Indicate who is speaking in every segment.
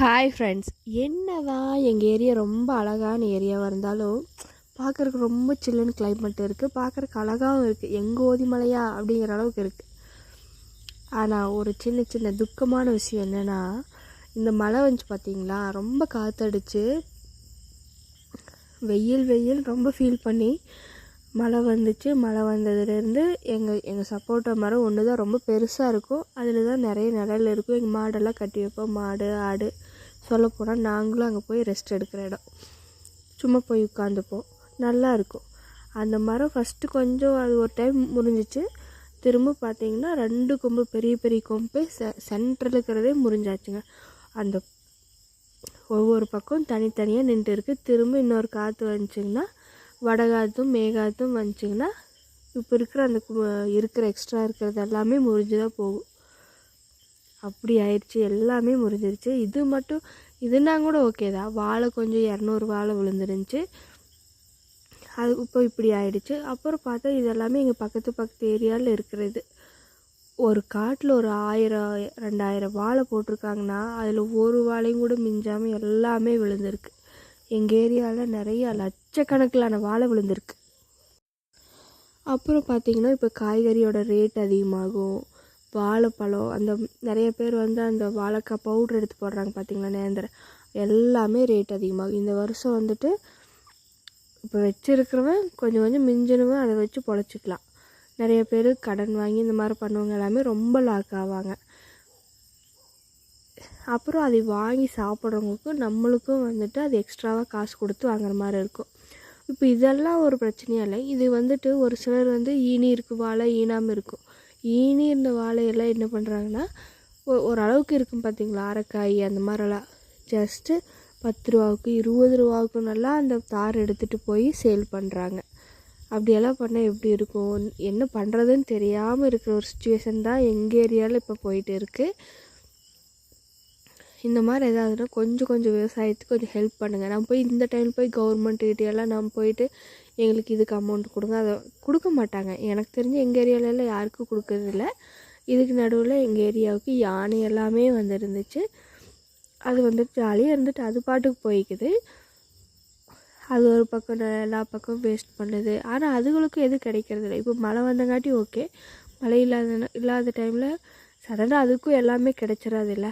Speaker 1: Hi friends என்ன தான் எங்கள் ஏரியா ரொம்ப அழகான ஏரியாவாக இருந்தாலும் பார்க்குறக்கு ரொம்ப சில்லுன்னு கிளைமேட் இருக்குது பார்க்குறக்கு அழகாகவும் இருக்குது எங்கள் ஓதிமலையா அப்படிங்கிற அளவுக்கு இருக்குது ஆனால் ஒரு சின்ன சின்ன துக்கமான விஷயம் என்னென்னா இந்த மழை வந்துச்சு பார்த்தீங்களா ரொம்ப காற்றடிச்சு வெயில் வெயில் ரொம்ப ஃபீல் பண்ணி மழை வந்துச்சு. மழை வந்ததுலேருந்து எங்கள் எங்கள் சப்போட்டா மரம் ஒன்று தான் ரொம்ப பெருசாக இருக்கும். அதில் தான் நிறைய நிழல் இருக்கும். எங்கள் மாடெல்லாம் கட்டி வைப்போம். மாடு ஆடு. சொல்லப்போனால் நாங்களும் அங்கே போய் ரெஸ்ட் எடுக்கிற இடம். சும்மா போய் உட்காந்துப்போம் நல்லா இருக்கும். அந்த மரம் ஃபஸ்ட்டு கொஞ்சம் அது ஒரு டைம் முறிஞ்சிச்சு. திரும்ப பார்த்தீங்கன்னா ரெண்டு கொம்பு பெரிய பெரிய கொம்பு செ சென்டரில் இருக்கிறதே முறிஞ்சாச்சுங்க. அந்த ஒவ்வொரு பக்கம் தனித்தனியாக நின்று இருக்குது திரும்ப இன்னொரு காற்று வந்துச்சிங்கன்னா வடகாத்தும் மேகாத்தும் வந்துச்சிங்கன்னா இப்போ இருக்கிற அந்த இருக்கிற எக்ஸ்ட்ரா இருக்கிறது எல்லாமே முறிஞ்சு தான் போகும். அப்படி ஆயிடுச்சு எல்லாமே முறிஞ்சிருச்சு. இது மட்டும் இதுனா கூட ஓகே தான். வாழை கொஞ்சம் இரநூறு வாழை விழுந்துருந்துச்சு. அது இப்போ இப்படி ஆயிடுச்சு. அப்புறம் பார்த்தா இது எல்லாமே எங்கள் பக்கத்து பக்கத்து ஏரியாவில் இருக்கிறது. ஒரு காட்டில் ஒரு ஆயிரம் ரெண்டாயிரம் வாழை போட்டிருக்காங்கன்னா அதில் ஒரு வாழையும் கூட மிஞ்சாமல் எல்லாமே விழுந்திருக்கு. எங்கள் ஏரியாவில் நிறைய லட்சக்கணக்கிலான வாழை விழுந்திருக்கு. அப்புறம் பார்த்திங்கன்னா இப்போ காய்கறியோட ரேட் அதிகமாகும். வாழைப்பழம் அந்த நிறைய பேர் வந்து அந்த வாழைக்காய் பவுட்ரு எடுத்து போடுறாங்க பார்த்திங்களா நேந்திரம். எல்லாமே ரேட் அதிகமாகும் இந்த வருஷம் வந்துட்டு இப்போ வச்சுருக்கிறவன் கொஞ்சம் கொஞ்சம் மிஞ்சினவன் அதை வச்சு பொழைச்சிக்கலாம். நிறைய பேர் கடன் வாங்கி இந்த மாதிரி பண்ணுறவங்க எல்லாமே ரொம்ப லாக் ஆவாங்க. அப்புறம் அதை வாங்கி சாப்பிட்றவங்களுக்கும் நம்மளுக்கும் வந்துட்டு அது எக்ஸ்ட்ராவாக காசு கொடுத்து வாங்குற மாதிரி இருக்கும். இப்போ இதெல்லாம் ஒரு பிரச்சனையாக இல்லை. இது வந்துட்டு ஒரு சிலர் வந்து ஈனி இருக்குது வாழை ஈனாமல் இருக்கும். ஈனி இருந்த வாழையெல்லாம் என்ன பண்ணுறாங்கன்னா ஓரளவுக்கு இருக்கும் பார்த்தீங்களா அரைக்காய் அந்த மாதிரிலாம். ஜஸ்ட்டு பத்து ரூபாவுக்கு இருபது ரூபாவுக்கு நல்லா அந்த தார் எடுத்துகிட்டு போய் சேல் பண்ணுறாங்க அப்படியெல்லாம் பண்ணால் எப்படி இருக்கும்? என்ன பண்ணுறதுன்னு தெரியாமல் இருக்கிற ஒரு சுச்சுவேஷன் தான் எங்கள் ஏரியாவில் இப்போ போயிட்டு இருக்குது இந்த மாதிரி எதாவதுனா கொஞ்சம் கொஞ்சம் விவசாயத்துக்கு கொஞ்சம் ஹெல்ப் பண்ணுங்கள் நான் போய் இந்த டைம் போய் கவர்மெண்ட்டுக்கிட்டேயெல்லாம் நான் போயிட்டு எங்களுக்கு இதுக்கு அமௌண்ட் கொடுங்க. அதை கொடுக்க மாட்டாங்க. எனக்கு தெரிஞ்சு எங்கள் ஏரியாவிலலாம் யாருக்கும் கொடுக்கறதில்ல இதுக்கு நடுவில் எங்கள் ஏரியாவுக்கு யானை எல்லாமே வந்துருந்துச்சு. அது வந்துட்டு ஜாலியாக இருந்துட்டு அது பாட்டுக்கு போய்க்குது. அது ஒரு பக்கம் எல்லா பக்கம் வேஸ்ட் பண்ணுது. ஆனால் அதுகளுக்கும் எதுவும் கிடைக்கிறது இல்லை. இப்போ மழை வந்தங்காட்டி ஓகே மழை இல்லாத இல்லாத டைமில் சடனாக அதுக்கும் எல்லாமே கிடைச்சிடாதில்ல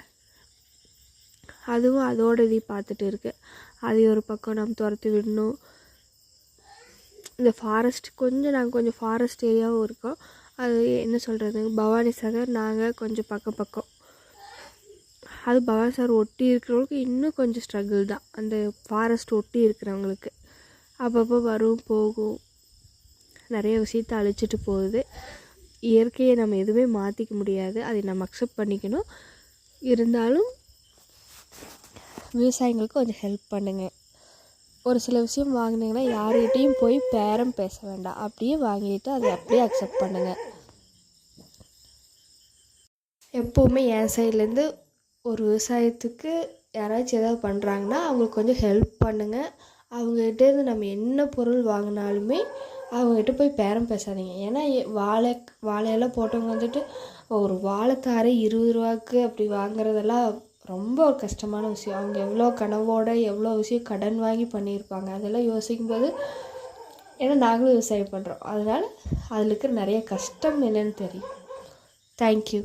Speaker 1: அதுவும் அதோட இதையும் பார்த்துட்டு இருக்குது அது ஒரு பக்கம் நம்ம துரத்தி விடணும். இந்த ஃபாரஸ்ட் கொஞ்சம் நாங்கள் கொஞ்சம் ஃபாரஸ்ட் ஏரியாவும் இருக்கோம். அது என்ன சொல்கிறது பவானி சாகர் நாங்கள் கொஞ்சம் பக்கம் பக்கம். அது பவானி சார் ஒட்டி இருக்கிறவங்களுக்கு இன்னும் கொஞ்சம் ஸ்ட்ரகிள் தான். அந்த ஃபாரஸ்ட் ஒட்டி இருக்கிறவங்களுக்கு. அப்பப்போ வரும் போகும். நிறைய விஷயத்த அழிச்சிட்டு போகுது. இயற்கையை நம்ம எதுவுமே மாற்றிக்க முடியாது. அதை நம்ம அக்செப்ட் பண்ணிக்கணும். இருந்தாலும் விவசாயிங்களுக்கு கொஞ்சம் ஹெல்ப் பண்ணுங்கள் ஒரு சில விஷயம் வாங்கினீங்கன்னா யார்கிட்டையும் போய் பேரம் பேச வேண்டாம். அப்படியே வாங்கிட்டு அதை அப்படியே அக்செப்ட் பண்ணுங்கள் எப்போவுமே என் சைட்லேருந்து ஒரு விவசாயத்துக்கு யாராச்சும் ஏதாவது பண்ணுறாங்கன்னா அவங்களுக்கு கொஞ்சம் ஹெல்ப் பண்ணுங்கள் அவங்ககிட்டேருந்து நம்ம என்ன பொருள் வாங்கினாலுமே அவங்ககிட்ட போய் பேரம் பேசாதீங்க. ஏன்னா வாழை வாழையெல்லாம் போட்டவங்க வந்துட்டு ஒரு வாழைத்தாரை இருபது ரூபாய்க்கு அப்படி வாங்குறதெல்லாம் ரொம்ப ஒரு கஷ்டமான விஷயம். அவங்க எவ்வளோ கனவோட எவ்வளோ விஷயம் கடன் வாங்கி பண்ணியிருப்பாங்க அதெல்லாம் யோசிக்கும்போது ஏன்னா நாங்களும் விவசாயம் பண்ணுறோம் அதனால் அதில் இருக்கிற நிறைய கஷ்டம் என்னென்னு தெரியும். தேங்க்யூ